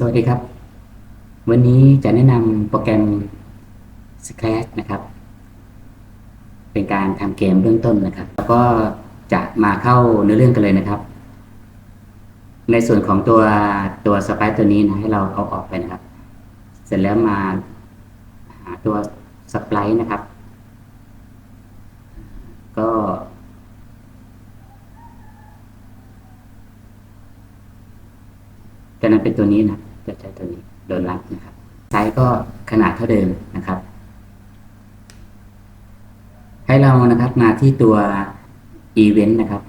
สวัสดีครับ วันนี้จะแนะนำโปรแกรม Scratch นะครับ เป็นการทำเกมเบื้องต้นนะครับ แล้วก็จะมาเข้าเนื้อเรื่องกันเลยนะครับ ในส่วนของตัวตัวสไปตัวนี้นะให้เราเอาออกไปนะครับ เสร็จแล้วมาหาตัวสปายนะครับ ก็จะนั้นเป็นตัวนี้นะ จะใช้ตัวนี้โดนรัดนะครับไซส์ก็ขนาดเท่าเดิมนะครับ ให้เรานะครับมาที่ตัว Event นะครับ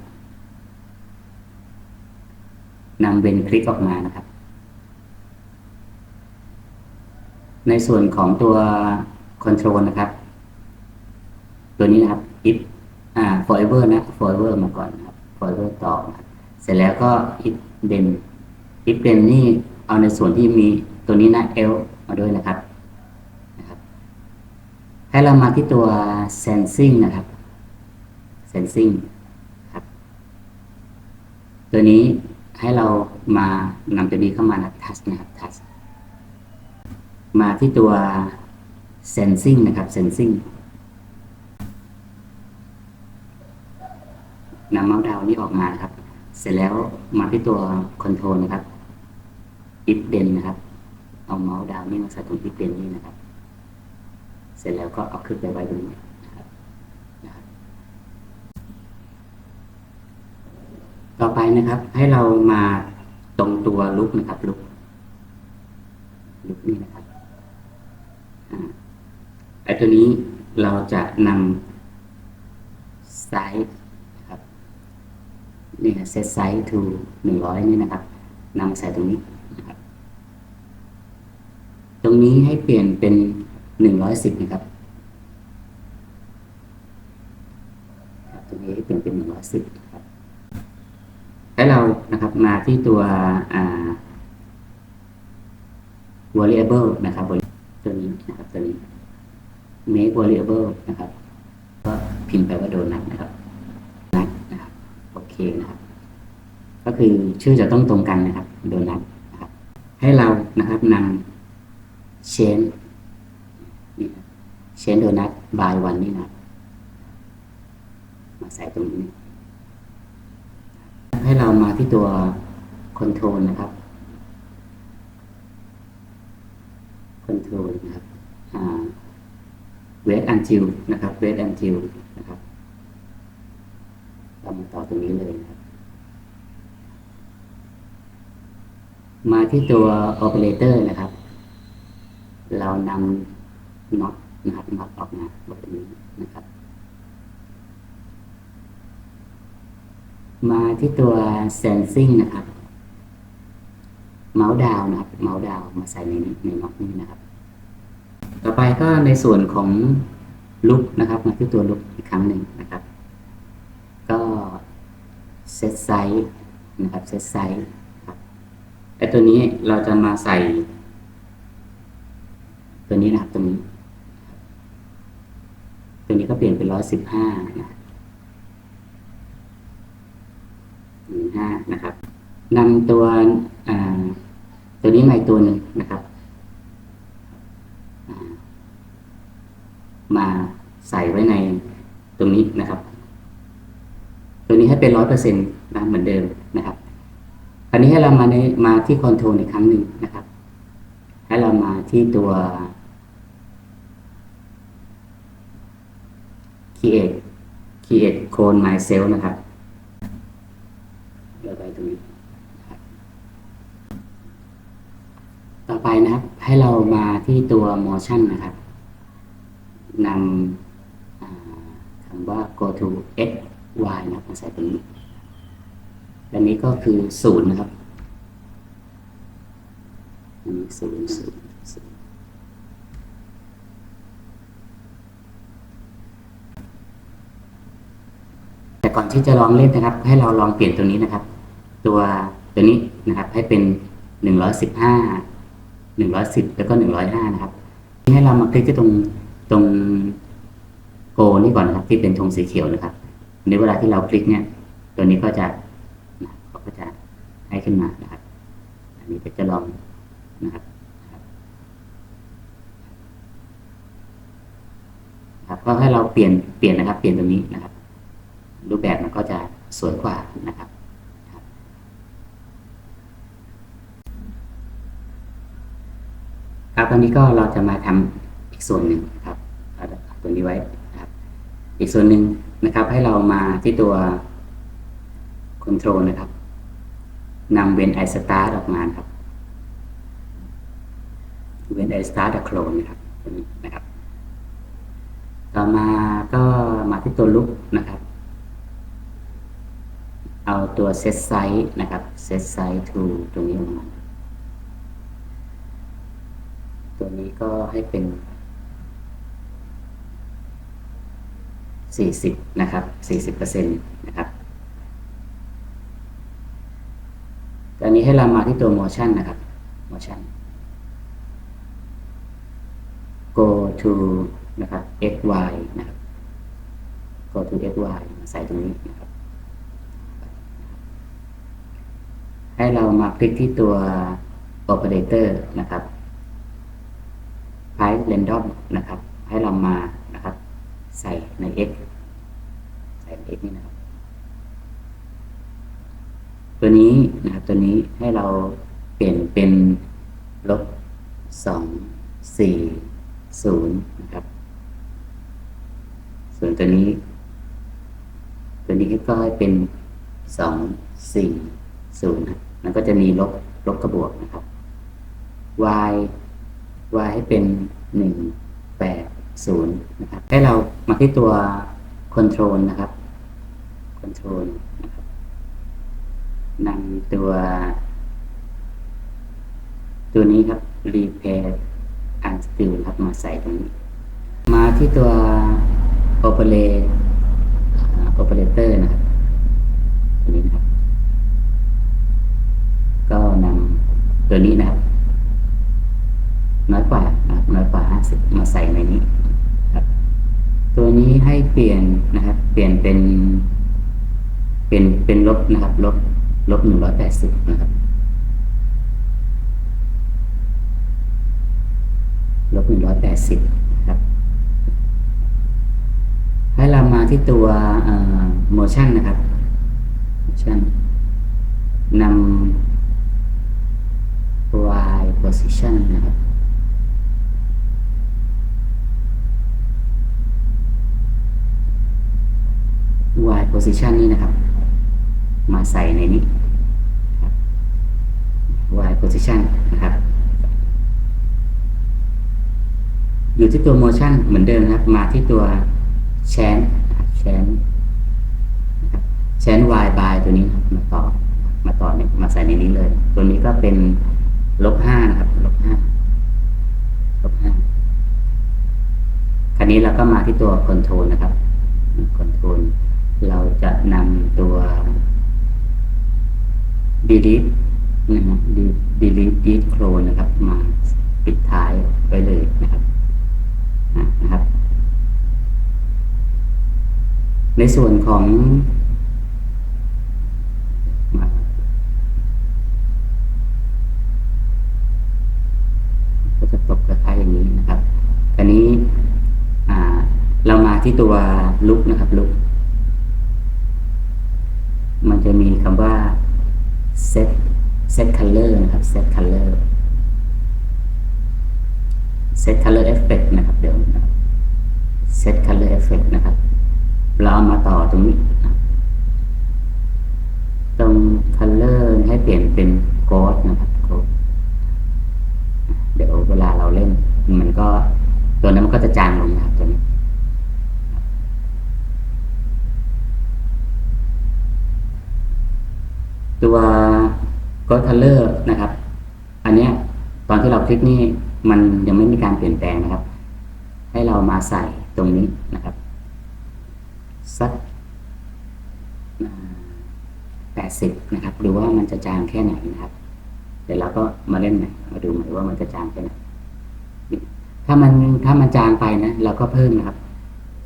นำเวนคลิกออกมานะครับ ในส่วนของตัว Control นะครับ ตัวนี้นะครับ if อ่า forever นะ forever มาก่อนนะครับ forever ต่อ เสร็จแล้วก็ if then if then นี่ เอาในส่วนที่มีตัวนี้นะ l มาด้วยนะครับนะครับ ให้เรามาที่ตัว sensing นะครับ sensing ครับ ตัวนี้ให้เรามานำตัวนี้เข้ามานะ touch นะครับ touch มาที่ตัว sensing นะครับ sensing นำเมาส์ดาวนี้ออกมานะครับ เสร็จแล้วมาที่ตัว control นะครับ if then นะครับ เอาเมาส์ดาวนี่มาใส่ตรง if then นี่นะครับ เสร็จแล้วก็เอาขึ้นไปไว้ตรงนี้นะครับต่อไปนะครับ ให้เรามาตรงตัวลุกนะครับลุกลุกนี่นะครับไอ้ตัวนี้เราจะนำไซส์นะครับนี่เซตไซส์ to หนึ่งร้อยนี่นะครับนำมาใส่ตรงนี้ ตรงนี้ให้เปลี่ยนเป็นหนึ่งร้อยสิบนะครับตรงนี้ให้เปลี่ยนเป็นหนึ่งร้อยสิบครับให้เรานะครับมาที่ตัว variable นะครับตัวนี้นะครับตัวนี้ make variable นะครับ ก็พิมพ์ไปว่าโดนัทนะครับนัทนะครับโอเคนะครับ ก็คือชื่อจะต้องตรงกันนะครับโดนัทนะครับ ให้เรานะครับนำ เชนนี่ครับเชนโดนัทบายวันนี่นะ มาใส่ตรงนี้ ให้เรามาที่ตัวคอนโทรลนะครับคอนโทรลนะครับอ่า wait until นะครับ wait until นะครับเรามาต่อตรงนี้เลยนะครับ มาที่ตัว operator นะครับ เรานำ not นะครับ not ออกมาแบบนี้นะครับ มาที่ตัว sensing นะครับ เมาส์ดาวนะครับ เมาส์ดาวมาใส่ในในน็อตนี้นะครับ ต่อไปก็ในส่วนของลุกนะครับ มาที่ตัวลุกอีกครั้งหนึ่งนะครับ ก็เซตไซส์นะครับเซตไซส์ไอตัวนี้เราจะมาใส่ นี้นะครับตัวนี้ตัวนี้ก็เปลี่ยนเป็นร้อยสิบห้านะหนึ่งห้านะครับนำตัวตัวนี้มาตัวหนึ่งนะครับมาใส่ไว้ในตรงนี้นะครับ ตัวนี้ให้เป็นร้อยเปอร์เซ็นต์นะเหมือนเดิมนะครับอันนี้ให้เรามาในมาที่คอนโทรลอีกครั้งหนึ่งนะครับ ให้เรามาที่ตัว create create clone myself นะครับเราไปตรงนี้ต่อไปนะครับ ให้เรามาที่ตัว motion นะครับนำคำว่า go to x y นะครับมาใส่ตรงนี้อันนี้ก็คือศูนย์นะครับอันนี้ศูนย์ศูนย์ แต่ก่อน ที่จะลองเล่นนะครับ ให้เราลองเปลี่ยนตัวนี้นะครับ ตัวตัวนี้นะครับ ให้เป็นหนึ่งร้อยสิบห้าหนึ่งร้อยสิบแล้วก็หนึ่งร้อยห้านะครับให้เรามาคลิกที่ตรงตรงโกนี่ก่อนนะครับ ที่เป็นธงสีเขียวนะครับในเวลาที่เราคลิกเนี่ย ตัวนี้ก็จะนะเขาก็จะให้ขึ้นมานะครับ อันนี้ก็จะลองนะครับครับก็ให้เราเปลี่ยนเปลี่ยนนะครับ เปลี่ยนตรงนี้นะครับ รูปแบบมันก็จะสวยกว่านะครับครับตอนนี้ก็เราจะมาทำอีกส่วนหนึ่งนะครับตัวนี้ไว้นะครับอีกส่วนหนึ่งนะครับ ให้เรามาที่ตัว Control นะครับนำเวน I start ออกมาครับเวน I start a clone นะครับตัวนี้นะครับ ต่อมาก็มาที่ตัว look นะครับ เอาตัว set size นะครับ set size to ตรงนี้ออกมาตัวนี้ก็ให้เป็น 40 นะครับ 40%นะครับตอนนี้ให้เรามาที่ตัว motion นะครับ motion go to นะครับ x y นะครับ go to x y มาใส่ตรงนี้นะครับ ให้เรามาคลิกที่ตัว operator นะครับ price random นะครับ ให้เรามานะครับ ใส่ใน x ใส่ใน x นี่นะครับ ตัวนี้นะครับตัวนี้ให้เราเปลี่ยนเป็นลบสองสี่ศูนย์นะครับ ส่วนตัวนี้ ตัวนี้ก็ให้เป็นสองสี่ศูนย์ มันก็จะมีลบลบกระบวกนะครับ y y ให้เป็นหนึ่งแปดศูนย์นะครับ ให้เรามาที่ตัว control นะครับ control นะครับนำตัว ตัวนี้ครับ repair and still ครับมาใส่ตรงนี้ มาที่ตัว operate operator นะครับ ตัวนี้นะครับ ก็นำตัวนี้นะครับน้อยกว่านะครับน้อยกว่า50มาใส่ในนี้ครับ ตัวนี้ให้เปลี่ยนนะครับ เปลี่ยนเป็น เป็นเป็นลบนะครับ ลบลบ180นะครับลบ180นะครับ ให้เรามาที่ตัว motion นะครับ motion นำ position นะครับ y position นี่นะครับ มาใส่ในนี้ y position นะครับ อยู่ที่ตัว motion เหมือนเดิมครับ มาที่ตัว change change นะครับ change y by ตัวนี้มาต่อ มาต่อมาใส่ในนี้เลย ตัวนี้ก็เป็น ลบห้านะครับลบห้าลบห้าคราวนี้เราก็มาที่ตัว control นะครับ control เราจะนำตัว delete นะครับ delete delete clone นะครับ มาปิดท้ายไว้เลยนะครับนะครับ ในส่วนของมาก็จะตกกระทายอย่างนี้นะครับคราวนี้อ่า เรามา ที่ตัวลุกนะครับลุก มันจะมีคำว่า set set color นะครับ set color set color effect นะครับเดี๋ยวนะครับ set color effect นะครับ เราเอามาต่อตรงนี้ ตรง color ให้เปลี่ยนเป็น ghost นะครับเดี๋ยวเวลาเราเล่น มันก็ตัวนั้นมันก็จะจางลงนะครับตัวนี้ ตัว ghost color นะครับ อันเนี้ยตอนที่เราคลิกนี่มันยังไม่มีการเปลี่ยนแปลงนะครับ ให้เรามาใส่ตรงนี้นะครับสักแปดสิบนะครับหรือว่ามันจะจางแค่ไหนนะครับ เดี๋ยวเราก็มาเล่นใหม่มาดูใหม่ว่ามันจะจางแค่ไหนถ้ามันถ้ามันจางไปนะเราก็เพิ่มนะครับ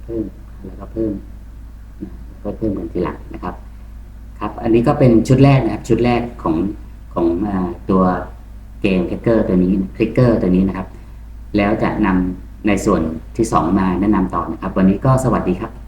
เพิ่มแล้วก็เพิ่มก็เพิ่มกันทีหลังนะครับ ครับ อันนี้ก็เป็นชุดแรกนะครับ ชุดแรกของของอตัวเกมคลิกเกอร์ตัวนี้คลิกเกอร์ตัวนี้นะครับ แล้วจะนำในส่วนที่สองมาแนะนำต่อนะครับ วันนี้ก็สวัสดีครับ